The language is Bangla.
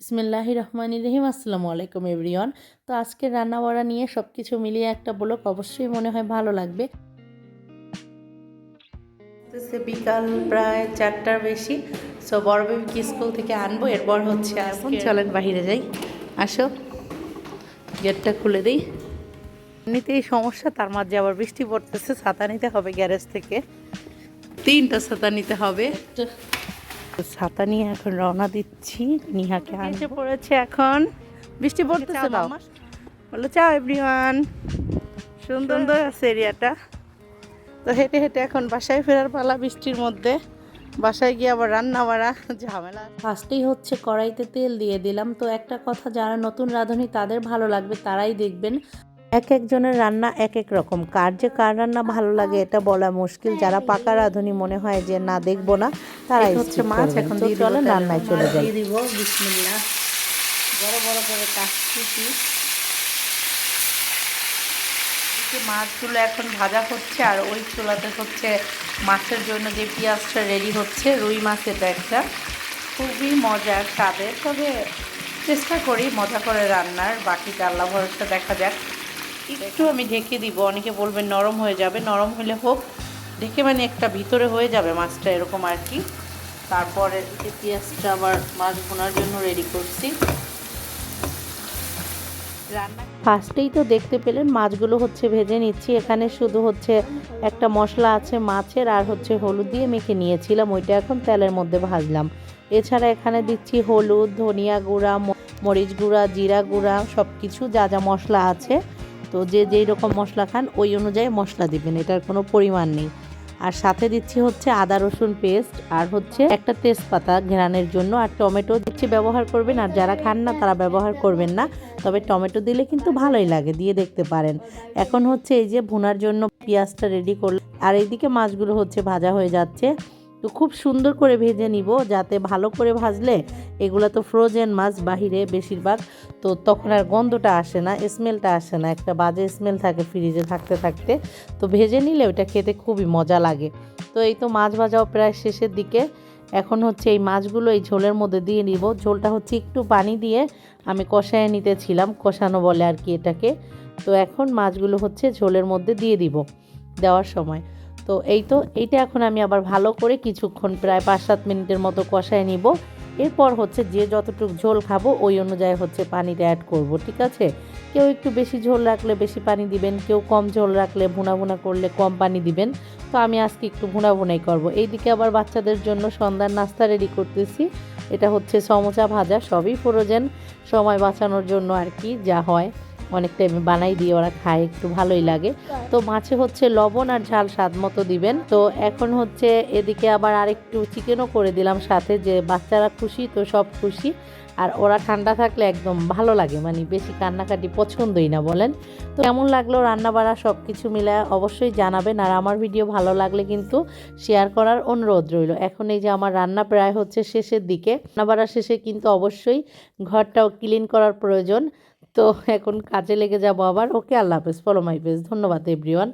বিসমিল্লাহি রহমান রহিম আসসালামু আলাইকুম এভরিওয়ান। তো আজকে রান্না বাড়া নিয়ে সব কিছু মিলিয়ে একটা ব্লগ অবশ্যই মনে হয় ভালো লাগবে। তো সে বিকাল প্রায় চারটার বেশি সো বড় বেবিকে স্কুল থেকে আনব এরপর হচ্ছে এখন চলেন বাহিরে যাই। আসো গেটটা খুলে দিই। এমনিতেই সমস্যা তার মাঝে আবার বৃষ্টি পড়তেছে ছাতা নিতে হবে গ্যারেজ থেকে। তিনটা ছাতা নিতে হবে। ছাতা নিয়ে এখন রওনা দিচ্ছি। নিহাকে এসে পড়েছে এখন? বৃষ্টি পড়তেছে দাও বলো চাও এভরিওয়ান সুন্দর। সুন্দর আছে এরিয়াটা। তো হেঁটে হেঁটে এখন বাসায় ফেরার পালা বৃষ্টির মধ্যে। বাসায় গিয়ে আবার রান্না বাড়া ঝামেলা। ফার্স্টেই হচ্ছে কড়াইতে তেল দিয়ে দিলাম। তো একটা কথা যারা নতুন রাঁধুনি তাদের ভালো লাগবে তারাই দেখবেন। এক একজনের রান্না এক এক রকম। কার যে কার রান্না ভালো লাগে এটা বলা মুশকিল। যারা পাকা রাঁধুনি মনে হয় যে না দেখব না তারাই হচ্ছে মাছ এখন দিয়ে চলে রান্নায় চলে যায় দিব বিসমিল্লাহ। বড় বড় করে কাটছি মাছগুলো এখন ভাজা হচ্ছে আর ওই চুলাতে হচ্ছে মাছের জন্য যে পেঁয়াজটা রেডি হচ্ছে রুই মাছ এটা একটা। খুবই মজার স্বাদের। তবে চেষ্টা করি মজা করে রান্নার। বাকি আল্লাহ ভরসা দেখা যাক। একটু আমি ঢেকে দিব। অনেকে বলবেন নরম হয়ে যাবে। নরম হলে হোক, ঢেকে মানে একটা ভিতরে হয়ে যাবে মাছটা এরকম আর কি। তারপরে পেঁয়াজটা আবার মাছ ভোনার জন্য রেডি করছি। রান্না ফার্স্টেই তো দেখতে পেলেন মাছগুলো হচ্ছে ভেজে নিচ্ছি। এখানে শুধু হচ্ছে একটা মশলা আছে মাছের আর হচ্ছে হলুদ দিয়ে মেখে নিয়েছিলাম। ওইটা এখন তেলের মধ্যে ভাজলাম। এছাড়া এখানে দিচ্ছি হলুদ, ধনিয়া গুঁড়া মরিচ গুঁড়া, জিরা গুঁড়া সব কিছু যা যা মশলা আছে। তো যে যেই রকম মশলা খান, ওই অনুযায়ী মশলা দিবেন, এটার কোনো পরিমাণ নেই। আর সাথে দিচ্ছি হচ্ছে আদা রসুন পেস্ট, আর হচ্ছে একটা তেজপাতা ঘেরানের জন্য, আর টমেটো দিচ্ছি ব্যবহার করবেন, আর যারা খান না তারা ব্যবহার করবেন না, তবে টমেটো দিলে কিন্তু ভালোই লাগে, দিয়ে দেখতে পারেন। এখন হচ্ছে এই যে ভুনার জন্য পেঁয়াজটা রেডি করলে আর এইদিকে মাছগুলো হচ্ছে ভাজা হয়ে যাচ্ছে। তো খুব সুন্দর করে ভেজে নিব যাতে ভালো করে ভাজলে এগুলো তো ফ্রোজেন মাছ বাহিরে বেশিরভাগ। তো তখন আর গন্ধটা আসে না স্মেলটা আসে না। একটা বাজে স্মেল থাকে ফ্রিজে থাকতে থাকতে। তো ভেজে নিলে ওটা খেতে খুবই মজা লাগে। তো এই তো মাছ ভাজাও প্রায় শেষের দিকে। এখন হচ্ছে এই মাছগুলো এই ঝোলের মধ্যে দিয়ে নিব। ঝোলটা হচ্ছে একটু পানি দিয়ে আমি কষায় নিতেছিলাম, কষানো বলে আর কি এটাকে। তো এখন মাছগুলো হচ্ছে ঝোলের মধ্যে দিয়ে দিব দেওয়ার সময়। তো এই তো, এইটা এখন আমি আবার ভালো করে কিছুক্ষণ প্রায় পাঁচ সাত মিনিটের মতো কষায় নিব। এরপর হচ্ছে যে যতটুকু ঝোল খাব, ওই অনুযায়ী হচ্ছে পানিটা অ্যাড করব, ঠিক আছে? কেউ একটু বেশি ঝোল রাখলে বেশি পানি দিবেন, কেউ কম ঝোল রাখলে ভুনা ভুনা করলে কম পানি দিবেন। তো আমি আজকে একটু ভুনা ভুনাই করব। এইদিকে আবার বাচ্চাদের জন্য সন্ধ্যার নাস্তা রেডি করতেছি। এটা হচ্ছে সমোচা ভাজা, সবই ফ্রোজেন সময় বাঁচানোর জন্য আর কি যা হয়। অনেক টাইমে বানাই দিয়ে ওরা খায়, একটু ভালোই লাগে। তো মাছে হচ্ছে লবণ আর ঝাল স্বাদ মতো দিবেন। তো এখন হচ্ছে এদিকে আবার আরেকটু চিকেনও করে দিলাম সাথে, যে বাচ্চারা খুশি তো সব খুশি। আর ওরা ঠান্ডা থাকলে একদম ভালো লাগে মানে বেশি কান্নাকাটি পছন্দই না বলেন। তো কেমন লাগল রান্না বাড়া সব কিছু মিলে অবশ্যই জানাবেন। আর আমার ভিডিও ভালো লাগলে কিন্তু শেয়ার করার অনুরোধ রইল। এখন এই যে আমার রান্না প্রায় হচ্ছে শেষের দিকে রান্না বাড়া শেষে কিন্তু অবশ্যই ঘরটাও ক্লিন করার প্রয়োজন। তো এখন কাজে লেগে যাব আবার। ওকে আল্লাহ হাফেজ ফলো মাই পেজ ধন্যবাদ এভরিওয়ান